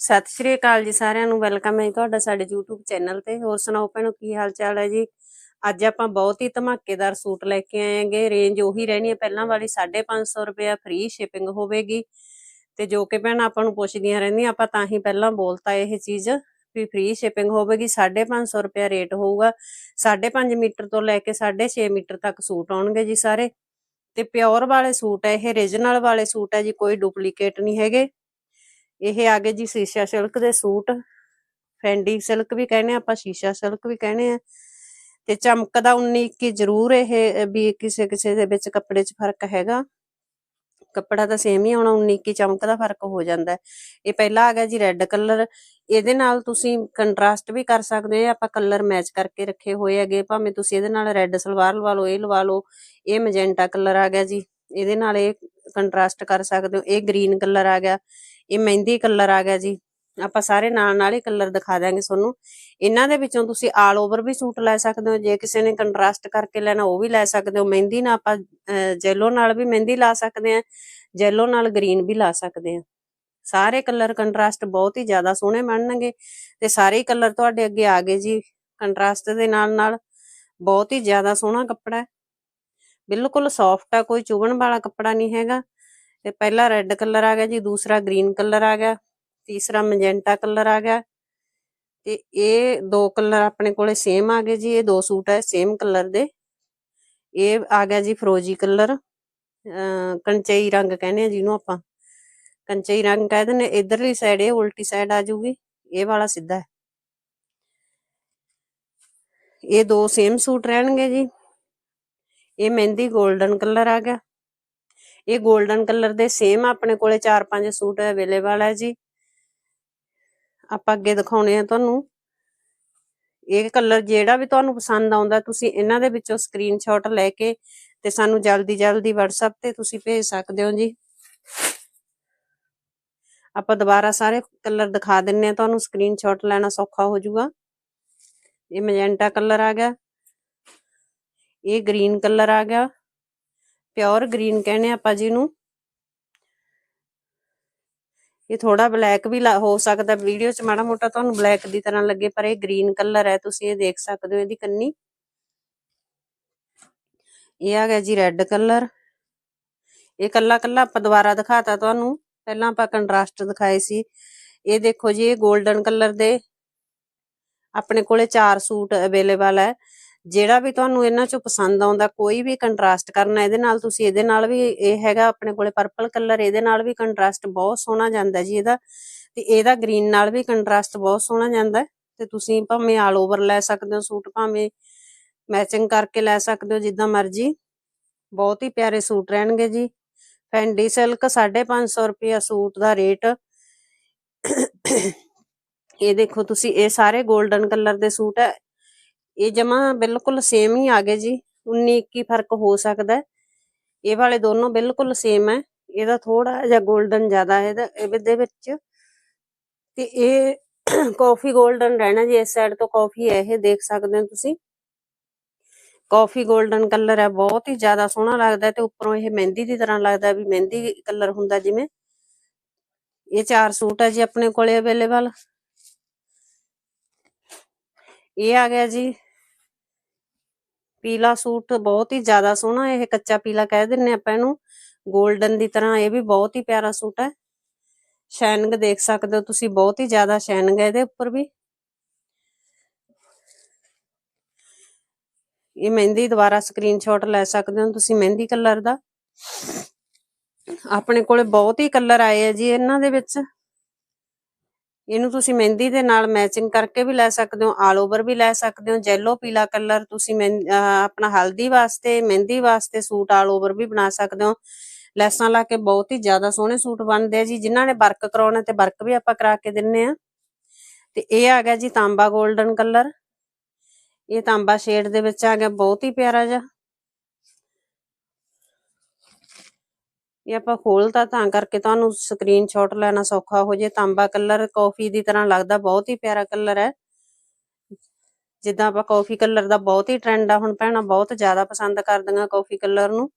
ਸਤਿ ਸ਼੍ਰੀ ਅਕਾਲ ਜੀ ਸਾਰਿਆਂ ਨੂੰ, ਵੈਲਕਮ ਹੈ ਤੁਹਾਡਾ ਸਾਡੇ YouTube ਚੈਨਲ ਤੇ। ਹੋਰ ਸੁਣਾਓ ਭੈਣੋ, ਕੀ ਹਾਲ ਚਾਲ ਹੈ ਜੀ? ਅੱਜ ਆਪਾਂ ਬਹੁਤ ਹੀ ਧਮਾਕੇਦਾਰ ਸੂਟ ਲੈ ਕੇ ਆਏ ਆਂਗੇ ਰੇਂਜ ਉਹੀ ਰਹਿਣੀ ਹੈ, ਪਹਿਲਾਂ ਵਾਲੀ 550 ਰੁਪਏ ਫ੍ਰੀ ਸ਼ਿਪਿੰਗ ਹੋਵੇਗੀ। ਤੇ ਜੋ ਕਿ ਭੈਣ ਆਪਾਂ ਨੂੰ ਪੁੱਛਦੀਆਂ ਰਹਿੰਦੀਆਂ, ਆਪਾਂ ਤਾਂ ਹੀ ਪਹਿਲਾਂ ਬੋਲਤਾ ਇਹ ਚੀਜ਼ ਵੀ ਫ੍ਰੀ ਸ਼ਿਪਿੰਗ ਹੋਵੇਗੀ। 550 ਰੁਪਏ ਰੇਟ ਹੋਊਗਾ। 5.5 ਮੀਟਰ ਤੋਂ ਲੈ ਕੇ 6.5 ਮੀਟਰ ਤੱਕ ਸੂਟ ਆਉਣਗੇ ਜੀ ਸਾਰੇ। ਤੇ ਪਿਓਰ ਵਾਲੇ ਸੂਟ ਹੈ, ਇਹ ਰੀਜਨਲ ਵਾਲੇ ਸੂਟ ਹੈ ਜੀ, ਕੋਈ ਡੁਪਲੀਕੇਟ ਨਹੀਂ ਹੈਗੇ। ਇਹ ਆ ਗਏ ਜੀ ਸ਼ੀਸ਼ਾ ਸਿਲਕ ਦੇ ਸੂਟ। ਫੈਂਡੀ ਸਿਲਕ ਵੀ ਕਹਿੰਦੇ ਆ, ਆਪਾਂ ਸ਼ੀਸ਼ਾ ਸਿਲਕ ਵੀ ਕਹਿੰਦੇ ਆ। ਤੇ ਚਮਕਦਾ 19 21 ਜ਼ਰੂਰ ਇਹ, ਵੀ ਕਿਸੇ ਕਿਸੇ ਦੇ ਵਿੱਚ ਕੱਪੜੇ 'ਚ ਫ਼ਰਕ ਹੈਗਾ। ਕੱਪੜਾ ਤਾਂ ਸੇਮ ਹੀ ਆਉਣਾ 19 21 ਚਮਕ ਫ਼ਰਕ ਹੋ ਜਾਂਦਾ। ਇਹ ਪਹਿਲਾ ਆ ਗਿਆ ਜੀ ਰੈੱਡ ਕਲਰ ਇਹਦੇ ਨਾਲ ਤੁਸੀਂ ਕੰਟਰਾਸਟ ਵੀ ਕਰ ਸਕਦੇ ਹੋ ਆਪਾਂ ਕਲਰ ਮੈਚ ਕਰਕੇ ਰੱਖੇ ਹੋਏ ਹੈਗੇ। ਭਾਵੇਂ ਤੁਸੀਂ ਇਹਦੇ ਨਾਲ ਰੈੱਡ ਸਲਵਾਰ ਲਵਾ ਲਓ, ਇਹ ਲਵਾ ਲਓ, ਇਹ ਮੈਜੈਂਟਾ ਕਲਰ ਆ ਗਿਆ ਜੀ। ਇਹਦੇ ਨਾਲ ਇਹ ਕੰਟਰਾਸਟ ਕਰ ਸਕਦੇ ਹੋ, ਇਹ ਗ੍ਰੀਨ ਕਲਰ ਆ ਗਿਆ। ਇਹ ਮਹਿੰਦੀ ਕਲਰ ਆ ਗਿਆ ਜੀ। ਆਪਾਂ ਸਾਰੇ ਨਾਲ ਨਾਲ ਹੀ ਕਲਰ ਦਿਖਾ ਦਾਂਗੇ ਤੁਹਾਨੂੰ। ਇਹਨਾਂ ਦੇ ਵਿੱਚੋਂ ਤੁਸੀਂ ਆਲ ਓਵਰ ਵੀ ਸੂਟ ਲੈ ਸਕਦੇ ਹੋ। ਜੇ ਕਿਸੇ ਨੇ ਕੰਟਰਾਸਟ ਕਰਕੇ ਲੈਣਾ, ਉਹ ਵੀ ਲੈ ਸਕਦੇ ਹੋ। ਮਹਿੰਦੀ ਨਾਲ ਆਪਾਂ ਜੈਲੋ ਨਾਲ ਵੀ ਮਹਿੰਦੀ ਲਾ ਸਕਦੇ ਆ ਜੈਲੋ ਨਾਲ ਗ੍ਰੀਨ ਵੀ ਲਾ ਸਕਦੇ ਆ ਸਾਰੇ ਕਲਰ ਕੰਟਰਾਸਟ ਬਹੁਤ ਹੀ ਜ਼ਿਆਦਾ ਸੋਹਣੇ ਬਣਨਗੇ ਤੇ ਸਾਰੇ ਕਲਰ ਤੁਹਾਡੇ ਅੱਗੇ ਆ ਗਏ ਜੀ। ਕੰਟਰਾਸਟ ਦੇ ਨਾਲ ਨਾਲ ਬਹੁਤ ਹੀ ਜ਼ਿਆਦਾ ਸੋਹਣਾ ਕੱਪੜਾ ਹੈ। ਬਿਲਕੁਲ ਸੌਫਟ ਆ, ਕੋਈ ਚੁਗਣ ਵਾਲਾ ਕੱਪੜਾ ਨਹੀਂ ਹੈਗਾ। ਤੇ ਪਹਿਲਾ ਰੈੱਡ ਕਲਰ ਆ ਗਿਆ ਜੀ, ਦੂਸਰਾ ਗ੍ਰੀਨ ਕਲਰ ਆ ਗਿਆ, ਤੀਸਰਾ ਮੈਜੈਂਟਾ ਕਲਰ ਆ ਗਿਆ। ਤੇ ਇਹ ਦੋ ਕਲਰ ਆਪਣੇ ਕੋਲੇ ਸੇਮ ਆ ਗਏ ਜੀ, ਇਹ ਦੋ ਸੂਟ ਹੈ ਸੇਮ ਕਲਰ ਦੇ। ਇਹ ਆ ਗਿਆ ਜੀ ਫਰੋਜੀ ਕਲਰ ਕੰਚਈ ਰੰਗ ਕਹਿੰਦੇ ਆ ਜਿਹਨੂੰ ਆਪਾਂ। ਕੰਚਈ ਰੰਗ ਕਹਿੰਦੇ ਨੇ ਇਧਰਲੀ ਸਾਈਡ ਇਹ ਉਲਟੀ ਸਾਈਡ ਆ ਜੂਗੀ, ਇਹ ਵਾਲਾ ਸਿੱਧਾ ਹੈ। ਇਹ ਦੋ ਸੇਮ ਸੂਟ ਰਹਿਣਗੇ ਜੀ। ਇਹ ਮਹਿੰਦੀ 골ਡਨ ਕਲਰ ਆ ਗਿਆ। ਇਹ 골ਡਨ ਕਲਰ ਦੇ ਸੇਮ ਆਪਣੇ ਕੋਲੇ 4-5 ਸੂਟ ਅਵੇਲੇਬਲ ਹੈ ਜੀ। ਆਪਾਂ ਅੱਗੇ ਦਿਖਾਉਣੇ ਆ ਤੁਹਾਨੂੰ। ਇਹ ਕਲਰ ਜਿਹੜਾ ਵੀ ਤੁਹਾਨੂੰ ਪਸੰਦ ਆਉਂਦਾ, ਤੁਸੀਂ ਇਹਨਾਂ ਦੇ ਵਿੱਚੋਂ ਸਕਰੀਨਸ਼ਾਟ ਲੈ ਕੇ ਤੇ ਸਾਨੂੰ ਜਲਦੀ ਜਲਦੀ WhatsApp ਤੇ ਤੁਸੀਂ ਭੇਜ ਸਕਦੇ ਹੋ ਜੀ। ਆਪਾਂ ਦੁਬਾਰਾ ਸਾਰੇ ਕਲਰ ਦਿਖਾ ਦਿੰਨੇ ਆ ਤੁਹਾਨੂੰ ਸਕਰੀਨਸ਼ਾਟ ਲੈਣਾ ਸੌਖਾ ਹੋ ਜਾਊਗਾ ਇਹ ਮੈਜੈਂਟਾ ਕਲਰ ਆ ਗਿਆ। ਇਹ ਗ੍ਰੀਨ ਕਲਰ ਆ ਗਿਆ। ਪਿਓਰ ਗ੍ਰੀਨ ਕਹਿੰਦੇ ਆਪਾਂ ਜਿਹਨੂੰ। ਇਹ ਥੋੜਾ ਬਲੈਕ ਵੀ ਹੋ ਸਕਦਾ ਵੀਡੀਓ 'ਚ, ਮਾੜਾ ਮੋਟਾ ਤੁਹਾਨੂੰ ਬਲੈਕ ਦੀ ਤਰ੍ਹਾਂ ਲੱਗੇ, ਪਰ ਇਹ ਗ੍ਰੀਨ ਕਲਰ ਹੈ, ਤੁਸੀਂ ਇਹ ਦੇਖ ਸਕਦੇ ਹੋ ਇਹਦੀ ਕੰਨੀ। ਇਹ ਆ ਗਿਆ ਜੀ ਰੈੱਡ ਕਲਰ। ਇਹ ਕੱਲਾ ਕੱਲਾ ਆਪਾਂ ਦੁਬਾਰਾ ਦਿਖਾਤਾ ਤੁਹਾਨੂੰ। ਪਹਿਲਾਂ ਆਪਾਂ ਕੰਟਰਾਸਟ ਦਿਖਾਏ ਸੀ। ਇਹ ਦੇਖੋ ਜੀ, ਇਹ 골ਡਨ ਕਲਰ ਦੇ। ਆਪਣੇ ਕੋਲੇ ਚਾਰ ਸੂਟ ਅਵੇਲੇਬਲ ਹੈ। ਜਿਹੜਾ ਵੀ ਤੁਹਾਨੂੰ ਇਹਨਾਂ ਚੋਂ ਪਸੰਦ ਆਉਂਦਾ, ਕੋਈ ਵੀ ਕੰਟਰਾਸਟ ਕਰਨਾ, ਇਹਦੇ ਨਾਲ ਤੁਸੀਂ ਇਹਦੇ ਨਾਲ ਵੀ ਇਹ ਹੈਗਾ, ਆਪਣੇ ਕੋਲੇ ਪਰਪਲ ਕਲਰ ਇਹਦੇ ਨਾਲ ਵੀ ਕੰਟਰਾਸਟ ਬਹੁਤ ਸੋਹਣਾ ਜਾਂਦਾ ਜੀ ਇਹਦਾ ਤੇ ਇਹਦਾ ਗ੍ਰੀਨ ਨਾਲ ਵੀ ਕੰਟਰਾਸਟ ਬਹੁਤ ਸੋਹਣਾ ਜਾਂਦਾ ਤੇ ਤੁਸੀਂ ਭਾਵੇਂ ਆਲ ਓਵਰ ਲੈ ਸਕਦੇ ਹੋ ਸੂਟ, ਭਾਵੇਂ ਮੈਚਿੰਗ ਕਰਕੇ ਲੈ ਸਕਦੇ ਹੋ ਜਿੱਦਾਂ ਮਰਜ਼ੀ, ਬਹੁਤ ਹੀ ਪਿਆਰੇ ਸੂਟ ਰਹਿਣਗੇ ਜੀ। ਫੈਂਡੀ ਸਿਲਕ 550 ਰੁਪਿਆ ਸੂਟ ਦਾ ਰੇਟ ਇਹ ਦੇਖੋ ਤੁਸੀਂ, ਇਹ ਸਾਰੇ 골ਡਨ ਕਲਰ ਦੇ ਸੂਟ ਹੈ ਇਹ ਜਮਾ ਬਿਲਕੁਲ ਸੇਮ ਹੀ ਆ ਗਏ ਜੀ। 19 21 ਫ਼ਰਕ ਹੋ ਸਕਦਾ ਇਹ ਵਾਲੇ ਦੋਨੋਂ ਬਿਲਕੁਲ ਸੇਮ ਹੈ। ਇਹਦਾ ਥੋੜਾ ਜਿਹਾ 골ਡਨ ਜ਼ਿਆਦਾ ਹੈ ਇਹਦੇ ਵਿੱਚ। ਤੇ ਇਹ ਕਾਫੀ 골ਡਨ ਰਹਿਣਾ ਜੀ। ਇਸ ਸਾਈਡ ਤੋਂ ਕਾਫੀ ਹੈ ਇਹ, ਦੇਖ ਸਕਦੇ ਹੋ ਤੁਸੀਂ। ਕਾਫੀ 골ਡਨ ਕਲਰ ਹੈ। ਬਹੁਤ ਹੀ ਜ਼ਿਆਦਾ ਸੋਹਣਾ ਲੱਗਦਾ ਤੇ ਉੱਪਰੋਂ ਇਹ ਮਹਿੰਦੀ ਦੀ ਤਰ੍ਹਾਂ ਲੱਗਦਾ ਵੀ ਮਹਿੰਦੀ ਕਲਰ ਹੁੰਦਾ ਜਿਵੇਂ। ਇਹ ਚਾਰ ਸੂਟ ਹੈ ਜੀ ਆਪਣੇ ਕੋਲੇ ਅਵੇਲੇਬਲ ਇਹ ਆ ਗਿਆ ਜੀ। ਪੀਲਾ ਸੂਟ ਬਹੁਤ ਹੀ ਜ਼ਿਆਦਾ ਸੋਹਣਾ, ਇਹ ਕੱਚਾ ਪੀਲਾ ਕਹਿ ਦਿੰਨੇ ਆਪਾਂ ਇਹਨੂੰ। 골ਡਨ ਦੀ ਤਰ੍ਹਾਂ ਇਹ ਵੀ ਬਹੁਤ ਹੀ ਪਿਆਰਾ ਸੂਟ ਹੈ। ਸ਼ਾਈਨਿੰਗ ਦੇਖ ਸਕਦੇ ਹੋ ਤੁਸੀਂ, ਬਹੁਤ ਹੀ ਜ਼ਿਆਦਾ ਸ਼ਾਈਨਿੰਗ ਹੈ ਇਹਦੇ ਉੱਪਰ ਵੀ। ਇਹ ਮਹਿੰਦੀ ਦੁਬਾਰਾ ਸਕਰੀਨਸ਼ਾਟ ਲੈ ਸਕਦੇ ਹੋ ਤੁਸੀਂ ਮਹਿੰਦੀ ਕਲਰ ਦਾ। ਆਪਣੇ ਕੋਲੇ ਬਹੁਤ ਹੀ ਕਲਰ ਆਏ ਆ ਜੀ ਇਹਨਾਂ ਦੇ ਵਿੱਚ। ਇਹਨੂੰ ਤੁਸੀਂ ਮਹਿੰਦੀ ਦੇ ਨਾਲ ਮੈਚਿੰਗ ਕਰਕੇ ਵੀ ਲੈ ਸਕਦੇ ਹੋ, ਆਲ ਓਵਰ ਵੀ ਲੈ ਸਕਦੇ ਹੋ ਜੈਲੋ ਪੀਲਾ ਕਲਰ ਤੁਸੀਂ ਆਪਣਾ ਹਲਦੀ ਵਾਸਤੇ, ਮਹਿੰਦੀ ਵਾਸਤੇ ਸੂਟ ਆਲ ਓਵਰ ਵੀ ਬਣਾ ਸਕਦੇ ਹੋ। ਲੈਸਾਂ ਲਾ ਕੇ ਬਹੁਤ ਹੀ ਜ਼ਿਆਦਾ ਸੋਹਣੇ ਸੂਟ ਬਣਦੇ ਆ ਜੀ, ਜਿਨ੍ਹਾਂ ਨੇ ਵਰਕ ਕਰਾਉਣਾ ਤੇ ਵਰਕ ਵੀ ਆਪਾਂ ਕਰਾ ਕੇ ਦਿੰਨੇ ਆ। ਤੇ ਇਹ ਆ ਗਿਆ ਜੀ ਤਾਂਬਾ 골ਡਨ ਕਲਰ ਇਹ ਤਾਂਬਾ ਸ਼ੇਡ ਦੇ ਵਿੱਚ ਆ ਗਿਆ, ਬਹੁਤ ਹੀ ਪਿਆਰਾ ਜਿਹਾ। ਇਹ ਆਪਾਂ ਖੋਲਤਾ ਤਾਂ ਕਰਕੇ ਤੁਹਾਨੂੰ ਸਕਰੀਨਸ਼ਾਟ ਲੈਣਾ ਸੌਖਾ ਹੋ ਜੇ। ਤਾਂਬਾ ਕਲਰ ਕਾਫੀ ਦੀ ਤਰ੍ਹਾਂ ਲੱਗਦਾ, ਬਹੁਤ ਹੀ ਪਿਆਰਾ ਕਲਰ ਹੈ। ਜਿੱਦਾਂ ਆਪਾਂ ਕਾਫੀ ਕਲਰ ਦਾ ਬਹੁਤ ਹੀ ਟ੍ਰੈਂਡ ਆ ਹੁਣ ਭੈਣਾਂ, ਬਹੁਤ ਜ਼ਿਆਦਾ ਪਸੰਦ ਕਰਦੀਆਂ ਕਾਫੀ ਕਲਰ ਨੂੰ।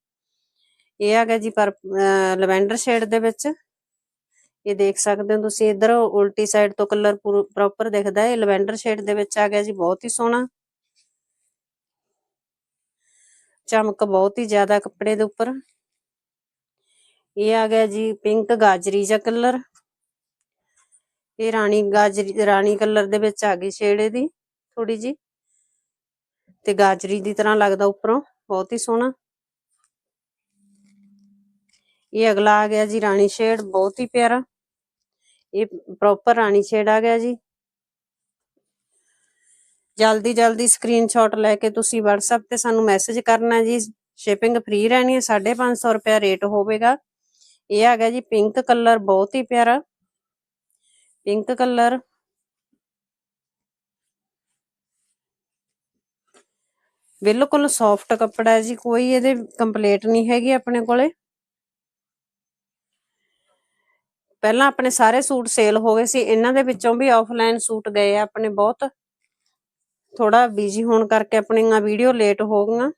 ਇਹ ਆ ਗਿਆ ਜੀ ਪਰ ਲਵੈਂਡਰ ਸ਼ੇਡ ਦੇ ਵਿੱਚ। ਇਹ ਦੇਖ ਸਕਦੇ ਹੋ ਤੁਸੀਂ, ਇਧਰ ਉਲਟੀ ਸਾਈਡ ਤੋਂ ਕਲਰ ਪ੍ਰੋਪਰ ਦਿਖਦਾ ਹੈ। ਲਵੈਂਡਰ ਸ਼ੇਡ ਦੇ ਵਿੱਚ ਆ ਗਿਆ ਜੀ, ਬਹੁਤ ਹੀ ਸੋਹਣਾ। ਚਮਕ ਬਹੁਤ ਹੀ ਜ਼ਿਆਦਾ ਕੱਪੜੇ ਦੇ ਉੱਪਰ। ਇਹ ਆ ਗਿਆ ਜੀ ਪਿੰਕ ਗਾਜਰੀ ਜਿਹਾ ਕਲਰ ਇਹ ਰਾਣੀ ਗਾਜਰੀ ਰਾਣੀ ਕਲਰ ਦੇ ਵਿੱਚ ਆ ਗਈ ਸ਼ੇਡ ਇਹਦੀ ਥੋੜੀ ਜੀ ਤੇ ਗਾਜਰੀ ਦੀ ਤਰ੍ਹਾਂ ਲੱਗਦਾ ਉੱਪਰੋਂ, ਬਹੁਤ ਹੀ ਸੋਹਣਾ। ਇਹ ਅਗਲਾ ਆ ਗਿਆ ਜੀ ਰਾਣੀ ਸ਼ੇਡ ਬਹੁਤ ਹੀ ਪਿਆਰਾ। ਇਹ ਪ੍ਰੋਪਰ ਰਾਣੀ ਸ਼ੇਡ ਆ ਗਿਆ ਜੀ। ਜਲਦੀ ਜਲਦੀ ਸਕਰੀਨਸ਼ਾਟ ਲੈ ਕੇ ਤੁਸੀਂ WhatsApp ਤੇ ਸਾਨੂੰ ਮੈਸੇਜ ਕਰਨਾ ਜੀ। ਸ਼ਿਪਿੰਗ ਫ੍ਰੀ ਰਹਿਣੀ ਹੈ 550 ਰੁਪਏ ਰੇਟ ਹੋਵੇਗਾ। ਇਹ ਆ ਗਿਆ ਜੀ ਪਿੰਕ ਕਲਰ, ਬਹੁਤ ਹੀ ਪਿਆਰਾ। Pink colour. ਬਿਲਕੁਲ ਸੌਫਟ ਕੱਪੜਾ ਹੈ ਜੀ, ਕੋਈ ਇਹਦੇ ਕੰਪਲੀਟ ਨਹੀਂ ਹੈਗੀ ਆਪਣੇ ਕੋਲੇ। ਪਹਿਲਾਂ ਆਪਣੇ ਸਾਰੇ ਸੂਟ ਸੇਲ ਹੋ ਗਏ ਸੀ, ਇਹਨਾਂ ਦੇ ਵਿੱਚੋਂ ਵੀ ਆਫਲਾਈਨ ਸੂਟ ਗਏ ਆ ਆਪਣੇ ਬਹੁਤ। ਥੋੜਾ ਬਿਜ਼ੀ ਹੋਣ ਕਰਕੇ ਆਪਣੀਆਂ ਵੀਡੀਓ ਲੇਟ ਹੋ ਗਈਆਂ।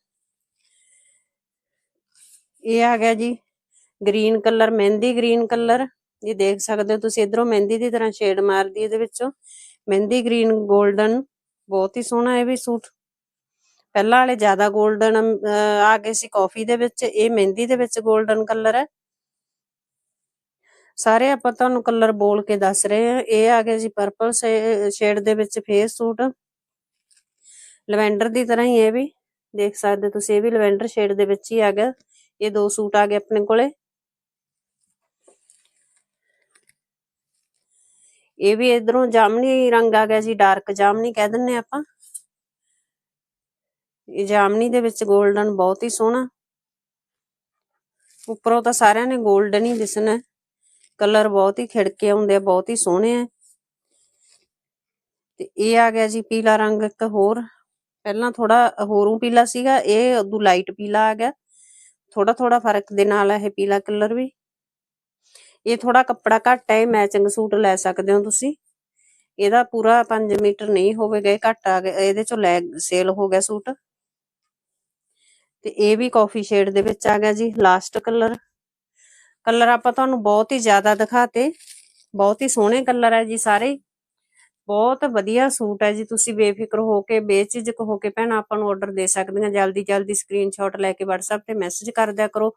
ਇਹ ਆ ਗਿਆ ਜੀ। Green colour mehndi green colour ਇਹ ਦੇਖ ਸਕਦੇ ਹੋ ਤੁਸੀਂ ਇਧਰੋਂ ਮਹਿੰਦੀ ਦੀ ਤਰ੍ਹਾਂ ਸ਼ੇਡ ਮਾਰਦੀ ਇਹਦੇ ਵਿੱਚੋਂ। ਮਹਿੰਦੀ ਗ੍ਰੀਨ 골ਡਨ ਬਹੁਤ ਹੀ ਸੋਹਣਾ ਇਹ ਵੀ ਸੂਟ। ਪਹਿਲਾਂ ਵਾਲੇ ਜ਼ਿਆਦਾ 골ਡਨ ਆ ਗਏ ਸੀ ਕਾਫੀ ਦੇ ਵਿੱਚ। ਇਹ ਮਹਿੰਦੀ ਦੇ ਵਿੱਚ 골ਡਨ ਕਲਰ ਹੈ। ਸਾਰੇ ਆਪਾਂ ਤੁਹਾਨੂੰ ਕਲਰ ਬੋਲ ਕੇ ਦੱਸ ਰਹੇ ਆ ਇਹ ਆ ਗਏ ਜੀ ਪਰਪਲ ਸ਼ੇਡ ਦੇ ਵਿੱਚ ਫੇਸ ਸੂਟ। ਲਵੈਂਡਰ ਦੀ ਤਰ੍ਹਾਂ ਹੀ ਇਹ ਵੀ। ਦੇਖ ਸਕਦੇ ਤੁਸੀਂ, ਇਹ ਵੀ ਲਵੈਂਡਰ ਸ਼ੇਡ ਦੇ ਵਿੱਚ ਹੀ ਆ ਗਿਆ। ਇਹ ਦੋ ਸੂਟ ਆ ਗਏ ਆਪਣੇ ਕੋਲੇ। ਇਹ ਵੀ ਇਧਰੋਂ ਜਾਮਣੀ ਰੰਗ ਆ ਗਿਆ ਜੀ ਡਾਰਕ ਜਾਮਨੀ ਕਹਿ ਦਿੰਨੇ ਆਪਾਂ। ਇਹ ਜਾਮਨੀ ਦੇ ਵਿੱਚ 골ਡਨ ਬਹੁਤ ਹੀ ਸੋਹਣਾ। ਉੱਪਰੋਂ ਤਾਂ ਸਾਰਿਆਂ ਨੇ 골ਡਨ ਹੀ ਦਿਸਣਾ। ਕਲਰ ਬਹੁਤ ਹੀ ਖਿੜਕੇ ਆਉਂਦੇ ਆ, ਬਹੁਤ ਹੀ ਸੋਹਣੇ ਆ। ਤੇ ਇਹ ਆ ਗਿਆ ਜੀ ਪੀਲਾ ਰੰਗ ਇੱਕ ਹੋਰ। ਪਹਿਲਾਂ ਥੋੜਾ ਹੋਰੂ ਪੀਲਾ ਸੀਗਾ, ਇਹ ਉਦੋਂ ਲਾਈਟ ਪੀਲਾ ਆ ਗਿਆ। ਥੋੜਾ ਥੋੜਾ ਫ਼ਰਕ ਦੇ ਨਾਲ ਇਹ ਪੀਲਾ ਕਲਰ ਵੀ। ਇਹ ਥੋੜਾ ਕੱਪੜਾ ਘੱਟ ਹੈ ਮੈਚਿੰਗ ਸੂਟ ਲੈ ਸਕਦੇ ਹੋ ਤੁਸੀਂ। ਇਹਦਾ ਪੂਰਾ 5 ਮੀਟਰ ਨਹੀਂ ਹੋਵੇਗਾ, ਇਹ ਘੱਟ ਆ ਗਿਆ, ਇਹਦੇ ਚੋਂ ਲੈ ਸੇਲ ਹੋ ਗਿਆ ਸੂਟ। ਤੇ ਇਹ ਵੀ ਕਾਫੀ ਸ਼ੇਡ ਦੇ ਵਿੱਚ ਆ ਗਿਆ ਜੀ ਲਾਸਟ ਕਲਰ ਕਲਰ ਆਪਾਂ ਤੁਹਾਨੂੰ ਬਹੁਤ ਹੀ ਜ਼ਿਆਦਾ ਦਿਖਾਤੇ। ਬਹੁਤ ਹੀ ਸੋਹਣੇ ਕਲਰ ਹੈ ਜੀ ਸਾਰੇ। ਬਹੁਤ ਵਧੀਆ ਸੂਟ ਹੈ ਜੀ, ਤੁਸੀਂ ਬੇਫਿਕਰ ਹੋ ਕੇ ਬੇਚਿਜਕ ਹੋ ਕੇ ਭੈਣਾ ਆਪਾਂ ਨੂੰ ਆਰਡਰ ਦੇ ਸਕਦੀਆਂ ਜਲਦੀ ਜਲਦੀ ਸਕਰੀਨਸ਼ਾਟ ਲੈ ਕੇ WhatsApp ਤੇ ਮੈਸੇਜ ਕਰ ਦਿਆ ਕਰੋ।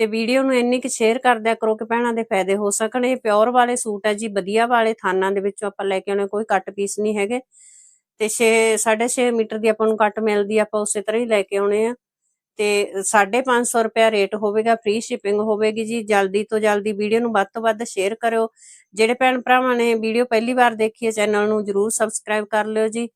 ਤੇ ਵੀਡੀਓ ਨੂੰ ਇੰਨੀ ਕਿ ਸ਼ੇਅਰ ਕਰ ਦਿਆ ਕਰੋ ਕਿ ਭੈਣਾਂ ਦੇ ਫਾਇਦੇ ਹੋ ਸਕਣ। ਇਹ ਪਿਓਰ ਵਾਲੇ ਸੂਟ ਹੈ ਜੀ, ਵਧੀਆ ਵਾਲੇ ਥਾਨਾਂ ਦੇ ਵਿੱਚੋਂ ਆਪਾਂ ਲੈ ਕੇ ਆਉਣੇ, ਕੋਈ ਕੱਟ ਪੀਸ ਨਹੀਂ ਹੈਗੇ। ਤੇ 6 6.5 ਮੀਟਰ ਦੀ ਆਪਾਂ ਨੂੰ ਕੱਟ ਮਿਲਦੀ ਆਪਾਂ ਉਸੇ ਤਰ੍ਹਾਂ ਹੀ ਲੈ ਕੇ ਆਉਣੇ ਆ। ਤੇ 550 ਰੁਪਿਆ ਰੇਟ ਹੋਵੇਗਾ ਫ੍ਰੀ ਸ਼ਿਪਿੰਗ ਹੋਵੇਗੀ ਜੀ। ਜਲਦੀ ਤੋਂ ਜਲਦੀ ਵੀਡੀਓ ਨੂੰ ਵੱਧ ਤੋਂ ਵੱਧ ਸ਼ੇਅਰ ਕਰਿਓ। ਜਿਹੜੇ ਭੈਣ ਭਰਾਵਾਂ ਨੇ ਵੀਡੀਓ ਪਹਿਲੀ ਵਾਰ ਦੇਖੀ ਹੈ, ਚੈਨਲ ਨੂੰ ਜਰੂਰ ਸਬਸਕ੍ਰਾਈਬ ਕਰ ਲਿਓ ਜੀ।